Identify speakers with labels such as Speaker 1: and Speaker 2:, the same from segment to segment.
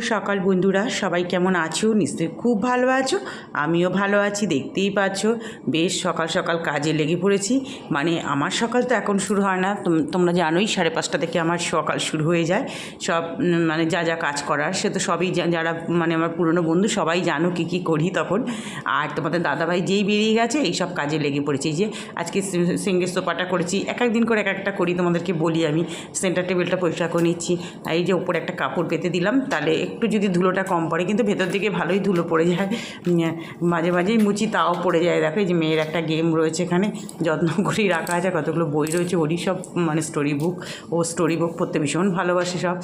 Speaker 1: সকাল বন্ধুরা, সবাই কেমন আছো? নিশ্চয়ই খুব ভালো আছো, আমিও ভালো আছি, দেখতেই পাচ্ছ। বেশ সকাল সকাল কাজে লেগে পড়েছি। মানে আমার সকাল তো এখন শুরু হয় না। তোম- তোমরা জানোই সাড়ে পাঁচটা থেকে আমার সকাল শুরু হয়ে যায়। সব মানে যা যা কাজ করার, সে তো সবই যারা মানে আমার পুরনো বন্ধু সবাই জানো কী কী করি তখন। আর তোমাদের দাদাভাই যেই বেরিয়ে গেছে, এই সব কাজে লেগে পড়েছি। যে আজকে সিঙ্গের সোফাটা করেছি, এক এক দিন করে এক একটা করি তোমাদেরকে বলি আমি। সেন্টার টেবিলটা পরিষ্কার করে নিচ্ছি। এই যে উপরে একটা কাপড় পেতে দিলাম, তাহলে একটু যদি ধুলোটা কম পড়ে, কিন্তু ভেতর দিকে ভালোই ধুলো পড়ে যায়। মাঝে মাঝেই মুচি তাও পড়ে যায়। দেখো যে মেয়ের একটা গেম রয়েছে এখানে, যত্ন করেই রাখা আছে। কতগুলো বই রয়েছে, ওরই সব মানে স্টোরি বুক ও স্টোরি বুক পড়তে ভীষণ ভালোবাসে সব।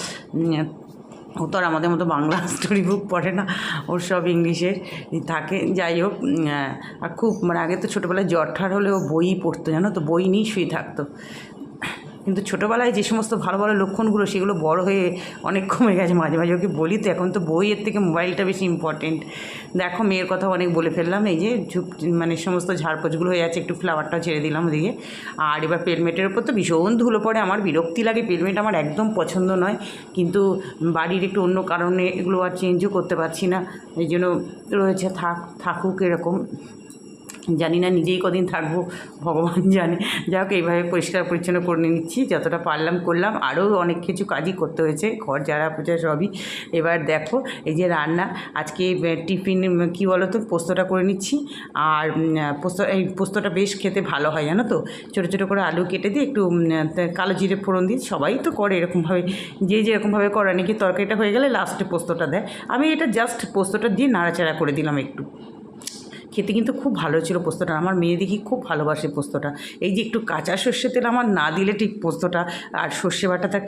Speaker 1: ও তো আর আমাদের মতো বাংলা স্টোরি বুক পড়ে না, ওর সব ইংলিশের থাকে। যাই হোক আর খুব মানে আগে তো ছোটোবেলায় জ্বর ঠার হলে ও বই পড়তো, জানো তো? বই নিয়েই শুয়ে থাকতো। কিন্তু ছোটোবেলায় যে সমস্ত ভালো ভালো লক্ষণগুলো, সেগুলো বড় হয়ে অনেক কমে গেছে মাঝে মাঝে। ওকে বলি তো, এখন তো বইয়ের থেকে মোবাইলটা বেশি ইম্পর্টেন্ট দেখো, মেয়ের কথা অনেক বলে ফেললাম। এই যে ঝুপ মানে সমস্ত ঝাড়পোছগুলো হয়ে আছে একটু ফ্লাওয়ারটাও ছেড়ে দিলাম ওদিকে। আর এবার পেলমেটের ওপর তো ভীষণ ধুলো পড়ে। আমার বিরক্তি লাগে, পেলমেট আমার একদম পছন্দ নয়। কিন্তু বাড়ির একটু অন্য কারণে এগুলো আর চেঞ্জও করতে পারছি না। এই জন্য রয়েছে, থাক, থাকুক এরকম। জানি না, নিজেই কদিন থাকব, ভগবান জানে। যাই হোক, এইভাবে পরিষ্কার পরিচ্ছন্ন করে নিচ্ছি, যতটা পারলাম করলাম। আরও অনেক কিছু কাজই করতে হয়েছে, ঘর যারা পূজা সবই। এবার দেখো, এই যে রান্না, আজকে টিফিন কী বলো তো পোস্তটা করে নিচ্ছি। আর পোস্ত, এই পোস্তটা বেশ খেতে ভালো হয়, জানো তো? ছোটো ছোটো করে আলু কেটে দিয়ে একটু কালো জিরে ফোড়ন দিই সবাই তো করে এরকমভাবে। যে যেরকমভাবে করে, নাকি তরকারিটা হয়ে গেলে লাস্টে পোস্তটা দেয়। আমি এটা জাস্ট পোস্তটা দিয়ে নাড়াচাড়া করে দিলাম একটু। খেতে কিন্তু খুব ভালো ছিল পোস্তটা। আমার মেয়ে দেখি খুব ভালোবাসে পোস্তটা। এই যে একটু কাঁচা সর্ষে তেল আমার না দিলে ঠিক পোস্তটা আর সর্ষে বাটাতে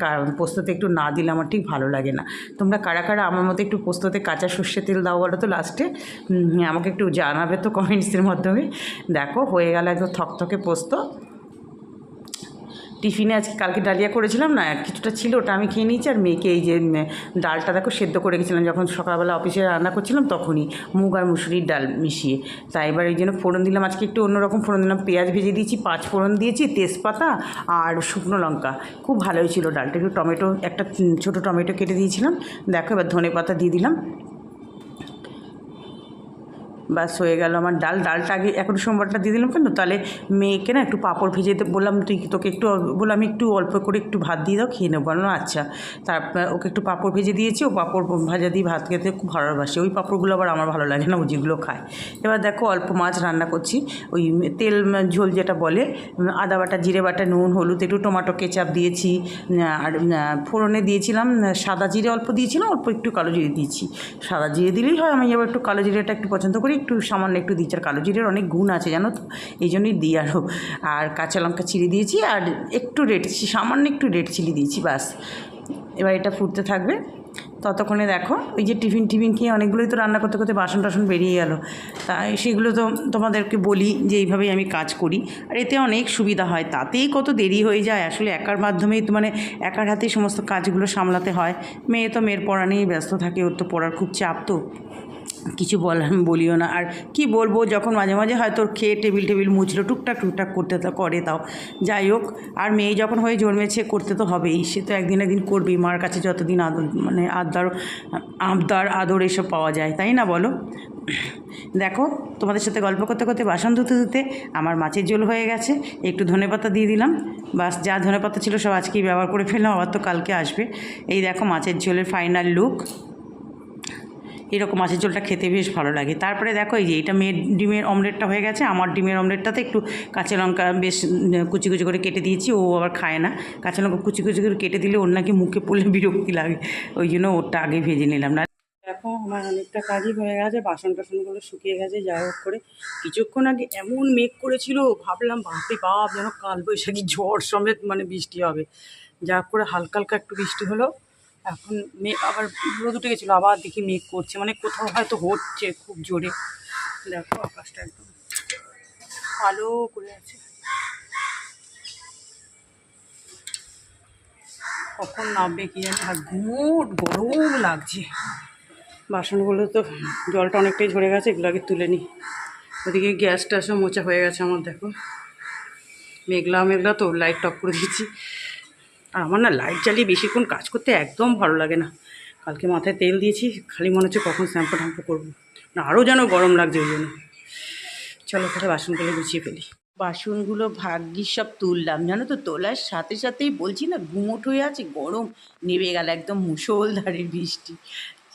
Speaker 1: পোস্ততে একটু না দিলে আমার ঠিক ভালো লাগে না। তোমরা কারা কারা আমার মতো একটু পোস্ততে কাঁচা সর্ষে তেল দাও বলো তো লাস্টে আমাকে একটু জানাবে তো কমেন্টসের মাধ্যমে। দেখো, হয়ে গেল একদম থকথকে পোস্ত। টিফিনে আজকে কালকে ডালিয়া করেছিলাম না, কিছুটা ছিল, ওটা আমি খেয়ে নিয়েছি, আর মেয়েকে এই যে ডালটা দেখো সেদ্ধ করে গেছিলাম যখন সকালবেলা অফিসে রান্না করছিলাম তখনই মুগ আর মুসুরির ডাল মিশিয়ে। তাই এবার এই জন্য ফোড়ন দিলাম, আজকে একটু অন্যরকম ফোড়ন দিলাম, পেঁয়াজ ভেজে দিয়েছি, পাঁচ ফোড়ন দিয়েছি, তেজপাতা আর শুকনো লঙ্কা। খুব ভালোই ছিল ডালটা, একটু টমেটো, একটা ছোটো টমেটো কেটে দিয়েছিলাম, দেখো এবার ধনে পাতা দিয়ে দিলাম। বাস হয়ে গেল আমার ডাল, ডালটা আগে এখন সোমবারটা দিয়ে দিলাম কেন? তাহলে মেয়েকে না একটু পাঁপড় ভেজে বললাম তুই তোকে একটু বললাম আমি একটু অল্প করে একটু ভাত দিয়ে দাও, খেয়ে নেব। বললাম আচ্ছা। তারপর ওকে একটু পাঁপড় ভেজে দিয়েছি, ও পাঁপড় ভাজা দিয়ে ভাত খেতে খুব ভালোবাসে। ওই পাঁপড়গুলো আবার আমার ভালো লাগে না, ও যেগুলো খায়। এবার দেখো অল্প মাছ রান্না করছি। ওই তেল ঝোল যেটা বলে আদা বাটা, জিরে বাটা, নুন, হলুদ, একটু টমাটো, কেচাপ দিয়েছি আর ফোড়নে দিয়েছিলাম সাদা জিরে অল্প দিয়েছিলাম, অল্প একটু কালো জিরে দিয়েছি। সাদা জিরে দিলেই হয়, আমি আবার একটু কালো জিরেটা একটু পছন্দ করি। একটু সামান্য একটু দিচ্ছি আর কালো জিরের অনেক গুণ আছে, জানো তো? এই জন্যই দিই আরও আর কাঁচা লঙ্কা চিড়ে দিয়েছি আর একটু রেড সামান্য একটু রেড চিলি দিয়েছি বাস এবার এটা ফুটতে থাকবে। ততক্ষণে দেখো, ওই যে টিফিন টিফিন খেয়ে অনেকগুলোই তো রান্না করতে করতে বাসন টাসন বেরিয়ে গেল। তাই সেগুলো তো তোমাদেরকে বলি যে এইভাবেই আমি কাজ করি। আর এতে অনেক সুবিধা হয়, তাতেই কত দেরি হয়ে যায়। আসলে একার মাধ্যমেই তো মানে একার হাতেই সমস্ত কাজগুলো সামলাতে হয়। মেয়ে তো মেয়ের পড়া নিয়েই ব্যস্ত থাকে, ওর তো পড়ার খুব চাপ তো। কিছু বলার বলিও না। আর কি বলব, যখন মাঝে মাঝে হয়তো খেয়ে টেবিল টেবিল মুছলো, টুকটাক টুকটাক করতে তো করে তাও। যাই হোক, আর মেয়ে যখন হয়ে জন্মেছে, করতে তো হবেই। সে তো একদিন একদিন করবেই। মার কাছে যতদিন আদর মানে আবদার আবদার, আদর এসব পাওয়া যায়, তাই না বলো? দেখো, তোমাদের সাথে গল্প করতে করতে বাসন ধুতে ধুতে আমার মাছের ঝোল হয়ে গেছে। একটু ধনেপাতা দিয়ে দিলাম। বাস, যা ধনেপাতা ছিল সব আজকেই ব্যবহার করে ফেললাম, আবার তো কালকে আসবে। এই দেখো মাছের ঝোলের ফাইনাল লুক এরকম মাছের ঝোলটা খেতে বেশ ভালো লাগে। তারপরে দেখো, এই যে এটা মেয়ের ডিমের অমলেটটা হয়ে গেছে। আমার ডিমের অমলেটটাতে একটু কাঁচা লঙ্কা বেশ কুচি কুচি করে কেটে দিয়েছি, ও আবার খায় না। কাঁচা লঙ্কা কুচি কুচি করে কেটে দিলে ওর নাকি মুখে পড়লে বিরক্তি লাগে। ওই জন্য ওরটা আগে ভেজে নিলাম। না দেখো, আমার অনেকটা কাজই হয়ে গেছে, বাসন টাসনগুলো শুকিয়ে গেছে, যাই হোক করে। কিছুক্ষণ আগে এমন মেঘ করেছিল, ভাবলাম, বাপরে বাপ, যেন কাল বৈশাখী ঝড় সমেত মানে বৃষ্টি হবে। যা করে হালকা হালকা একটু বৃষ্টি হলো। এখন মেঘ আবার রোদ উঠে গেছিল, আবার দেখি মেঘ করছে মানে কোথাও হয়তো হচ্ছে খুব জোরে। দেখো আকাশটা একদম ভালো করে আছে। কখন নামবে কি জানি, আর গুমোট গরম লাগছে। বাসনগুলো তো জলটা অনেকটাই ঝরে গেছে, এগুলো আগে তুলে নিই। ওদিকে গ্যাস ট্যাসও মোচা হয়ে গেছে আমার, দেখো। মেঘলা মেঘলা তো লাইট টপ করে দিচ্ছি আর আমার না লাইট জ্বালিয়ে বেশিক্ষণ কাজ করতে একদম ভালো লাগে না। কালকে মাথায় তেল দিয়েছি, খালি মনে হচ্ছে কখন শ্যাম্পু ট্যাম্পু করব। না, আরও যেন গরম লাগছে ওই জন্য। চলো তাহলে বাসনগুলো গুছিয়ে ফেলি। বাসনগুলো ভাগ্যিস সব তুললাম। জানো তো, তোলার সাথে সাথেই বলছি না গুমোট হয়ে আছে, গরম নেমে গেল একদম মুষলধারে বৃষ্টি।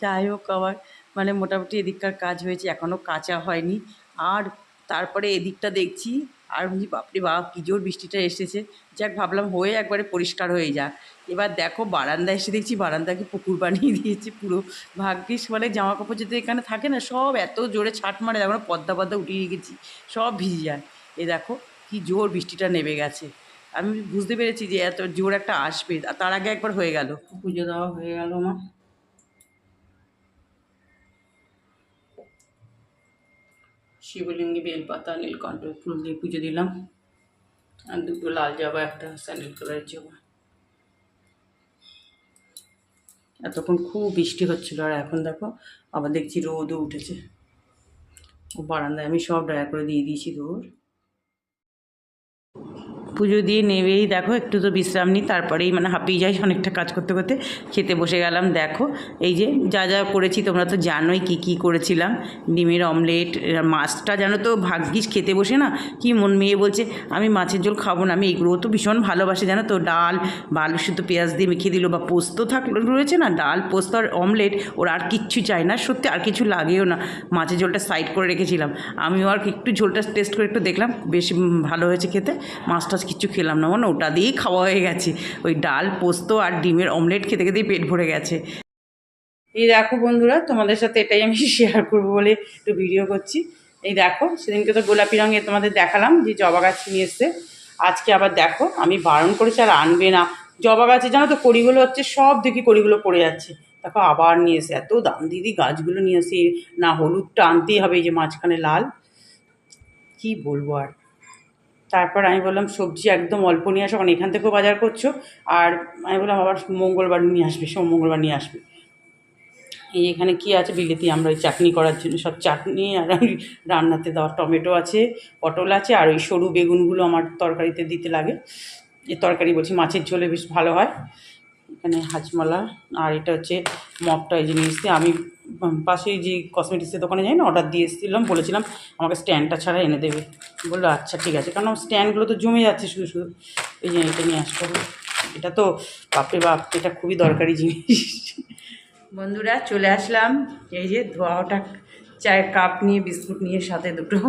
Speaker 1: যাই হোক আবার মানে মোটামুটি এদিককার কাজ হয়েছে, এখনও কাঁচা হয়নি। আর তারপরে এদিকটা দেখছি আর বলছি বাপরে বাপ, কী জোর বৃষ্টিটা এসেছে। যাক, ভাবলাম হয়ে একবারে পরিষ্কার হয়ে যাক। এবার দেখো বারান্দায় এসে দেখছি বারান্দাকে পুকুর বানিয়ে দিয়েছে পুরো। ভাগ্যিস মানে জামা কাপড় যদি এখানে থাকে না, সব এত জোরে ছাট মারে দেখো পদ্মা পদ্মা উঠিয়ে গেছি সব ভিজে যায়। এ দেখো, কি জোর বৃষ্টিটা নেমে গেছে। আমি বুঝতে পেরেছি যে এত জোর একটা আসবে তার আগে একবার হয়ে গেল। পুজো দেওয়া হয়ে গেল আমার। শিবলিঙ্গে বেলপাতা, নীলকণ্ঠ, ফুল দিয়ে পুজো দিলাম। আর দুটো লাল জবা, একটা স্যান্ডেল কালারের জবা। এতক্ষণ খুব বৃষ্টি হচ্ছিল আর এখন দেখো আবার দেখছি রোদও উঠেছে। বারান্দায় আমি সব ড্রাই করে দিয়ে দিয়েছি দৌড় পুজো দিয়ে নেবেই। দেখো, একটু তো বিশ্রাম নিই, তারপরেই মানে হাঁপিয়ে যাই অনেকটা কাজ করতে করতে। খেতে বসে গেলাম, দেখো। এই যে যা যা করেছি, তোমরা তো জানোই কি কি করেছিলাম। ডিমের অমলেট, মাছটা জানো তো ভাগ্যিস খেতে বসে না, কি মন মেয়ে বলছে, আমি মাছের ঝোল খাব না, আমি এগুলো তো ভীষণ ভালোবাসে, জানো তো, ডাল আলু সিদ্ধ পেঁয়াজ দিয়ে মেখে দিল, বা পোস্ত থাকল রয়েছে না, ডাল, পোস্ত আর অমলেট, ওর আর কিচ্ছু চাই না, সত্যি আর কিছু লাগেও না। মাছের ঝোলটা সাইড করে রেখেছিলাম। আমিও আর একটু ঝোলটা টেস্ট করে একটু দেখলাম, বেশ ভালো হয়েছে খেতে মাছ টাছ কিচ্ছু খেলাম না মানে ওটা দিয়েই খাওয়া হয়ে গেছে। ওই ডাল, পোস্ত আর ডিমের অমলেট খেতে খেতেই পেট ভরে গেছে। এই দেখো বন্ধুরা, তোমাদের সাথে এটাই আমি শেয়ার করব বলে একটু ভিডিও করছি। এই দেখো, সেদিনকে তো গোলাপি রঙে তোমাদের দেখালাম যে জবা গাছ নিয়ে এসছে। আজকে আবার দেখো, আমি বারণ করেছি আর আনবে না। জবা গাছে জানো তো কড়িগুলো হচ্ছে, সব দেখি কড়িগুলো পড়ে যাচ্ছে। দেখো আবার নিয়ে এসে এত দাম দিদি গাছগুলো নিয়ে এসে, না হলুদটা আনতেই হবে এই যে মাঝখানে লাল। কি বলব আর? তারপর আমি বললাম, সবজি একদম অল্প নিয়ে আসো, কারণ এখান থেকেও বাজার করছ। আর আমি বললাম, আবার মঙ্গলবার নিয়ে আসবে, সোম মঙ্গলবার নিয়ে আসবে। এই এখানে কি আছে বিলেতি, আমরা ওই চাটনি করার জন্য সব চাটনি আর রান্নাতে দেওয়া টমেটো আছে, পটল আছে, আর ওই সরু বেগুনগুলো আমার তরকারিতে দিতে লাগে। এই তরকারি বলছি, মাছের ঝোলে বেশ ভালো হয়। এখানে হাজমালা আর এটা হচ্ছে মপটা এই জিনিস আমি পাশে যে কসমেটিক্সের দোকানে যাই না অর্ডার দিয়ে এসেছিলাম, বলেছিলাম আমাকে স্ট্যান্ডটা ছাড়া এনে দেবে। বলল আচ্ছা ঠিক আছে। কারণ স্ট্যান্ডগুলো তো জমে যাচ্ছে শুধু শুধু। এই যে এটা নিয়ে আসতে হবে। এটা তো বাপরে বাপ, এটা খুবই দরকারি জিনিস। বন্ধুরা, চলে আসলাম। এই যে ধোয়া ওটা, চায়ের কাপ নিয়ে, বিস্কুট নিয়ে, সাথে দুটো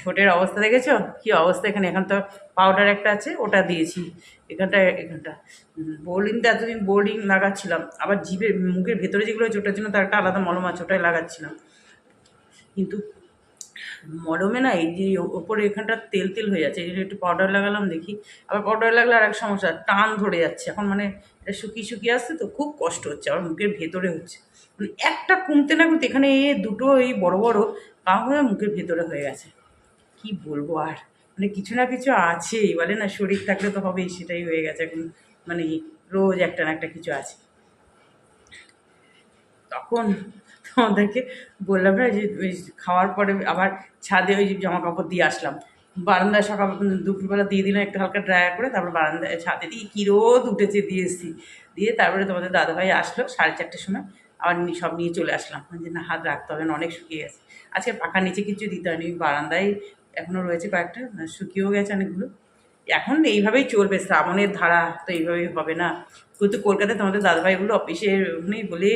Speaker 1: ঠোঁটের অবস্থা দেখেছ? কী অবস্থা এখানে? এখন তো পাউডার একটা আছে, ওটা দিয়েছি। এখানটা। এখানটা তো এতদিন বোর্ডিং লাগাচ্ছিলাম। আবার জিভের, মুখের ভেতরে যেগুলো আছে ওটার জন্য তার একটা আলাদা মলম আছে, ওটাই লাগাচ্ছিলাম। কিন্তু মলমে না এই যে ওপরে এখানটা তেল তেল হয়ে যাচ্ছে, এই একটু পাউডার লাগালাম, দেখি। আবার পাউডার লাগলে আর এক সমস্যা, টান ধরে যাচ্ছে। এখন মানে এটা শুকিয়ে শুকিয়ে আসছে তো খুব কষ্ট হচ্ছে, আবার মুখের ভেতরে হচ্ছে। মানে একটা কমতে না কমতে এখানে এ দুটো এই বড় বড় কাম হয়ে মুখের ভেতরে হয়ে গেছে। কি বলব আর? মানে কিছু না কিছু আছেই, বলে না শরীর থাকলে তো হবেই, সেটাই হয়ে গেছে এখন। মানে রোজ একটা না একটা কিছু আছে। তখন তোমাদেরকে বললাম না যে খাওয়ার পরে আবার ছাদে ওই জামা কাপড় দিয়ে আসলাম। বারান্দায় সকাল, দুপুরবেলা দিয়ে দিলাম একটু হালকা ড্রাই করে, তারপর বারান্দায়, ছাদে দিয়ে কী রোদ উঠেছে দিয়ে এসেছি। দিয়ে তারপরে তোমাদের দাদাভাই আসলো সাড়ে চারটের সময়, আবার সব নিয়ে চলে আসলাম। যে, না, হাত রাখতে হবে না, অনেক শুকিয়ে গেছে। আজকে পাখার নিচে কিছু দিতে হয়নি বারান্দায় এখনও রয়েছে কয়েকটা শুকিয়েও গেছে অনেকগুলো। এখন এইভাবেই চলবে, শ্রাবণের ধারা তো এইভাবেই হবে না। কিন্তু কলকাতায় তোমাদের দাদাভাইগুলো অফিসে ওখানেই বলে,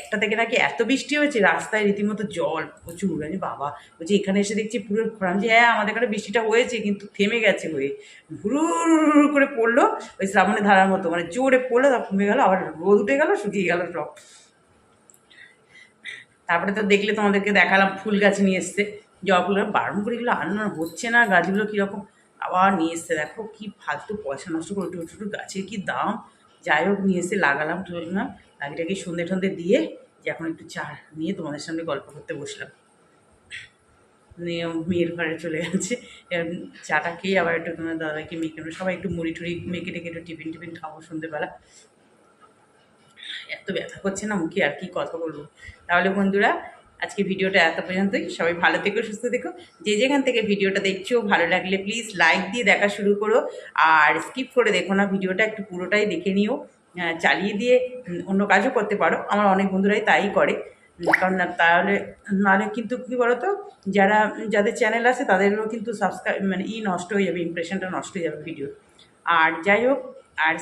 Speaker 1: একটা থেকে নাকি এত বৃষ্টি হয়েছে, রাস্তায় রীতিমতো জল, প্রচুর। আমি বাবা, বলছি, এখানে এসে দেখছি পুরো খরাম যে হ্যাঁ আমাদের এখানে বৃষ্টিটা হয়েছে, কিন্তু থেমে গেছে হয়ে। হুড়ুর করে পড়ল, ওই শ্রাবণের ধারার মতো। মানে জোরে পড়ল, তারপর কমে গেলো, আবার রোদ উঠে গেলো, শুকিয়ে গেলো সব। তারপরে তো দেখলে তোমাদেরকে দেখালাম, ফুল গাছ নিয়ে এসছে। জবা বারণ করে এগুলো আনানো হচ্ছে না, গাছগুলো কীরকম? আবার নিয়ে এসছে, দেখো কি ফালতু পয়সা নষ্ট করে উঠে উঠে গাছের কী দাম? যাই হোক, নিয়ে এসে লাগালাম টলাম লাগিটাকে সন্ধে টন্ধে দিয়ে যে এখন একটু চা নিয়ে তোমাদের সামনে গল্প করতে বসলাম। নিয়ে মেয়ের ঘরে চলে গেছে। চাটা খেয়ে আবার একটু তোমার দাদাকে মেয়েকে সবাই একটু মুড়ি টুড়ি মেয়েকে ডেকে একটু টিফিন টিফিন খাব সন্ধেবেলা। এত ব্যথা করছে না মুখে, আর কি কথা বলব? তাহলে বন্ধুরা আজকে ভিডিওটা এত পর্যন্তই। সবাই ভালো থেকো, সুস্থ থেকো। যে যেখান থেকে ভিডিওটা দেখছ, ভালো লাগলে প্লিজ লাইক দিয়ে দেখা শুরু করো। আর স্কিপ করে দেখো না, ভিডিওটা একটু পুরোটাই দেখে নিও। চালিয়ে দিয়ে অন্য কাজও করতে পারো। আমার অনেক বন্ধুরাই তাই করে। কারণ তাহলে, নাহলে কিন্তু কী বলো তো যারা, যাদের চ্যানেল আছে, তাদেরও কিন্তু সাবস্ক্রাইব মানে ই নষ্ট হয়ে যাবে ইমপ্রেশনটা নষ্ট হয়ে যাবে ভিডিও আর যাই হোক আর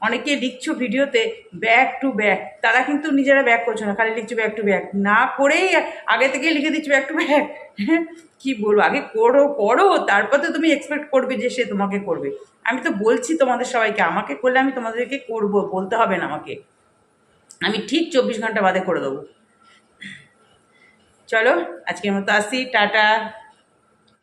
Speaker 1: অনেকে লিখছো ভিডিওতে, ব্যাক টু ব্যাক। তারা কিন্তু নিজেরা ব্যাক করছ না, খালি লিখছো ব্যাক টু ব্যাক। না করেই আগে থেকেই লিখে দিচ্ছ ব্যাক টু ব্যাক। কি বলব? আগে করো করো, তারপর তো তুমি এক্সপেক্ট করবে যে সে তোমাকে করবে। আমি তো বলছি তোমাদের সবাইকে, আমাকে করলে আমি তোমাদেরকে করব, বলতে হবে না আমাকে। আমি ঠিক চব্বিশ ঘণ্টা বাদে করে দেবো। চলো, আজকের মতো আসি, টাটা।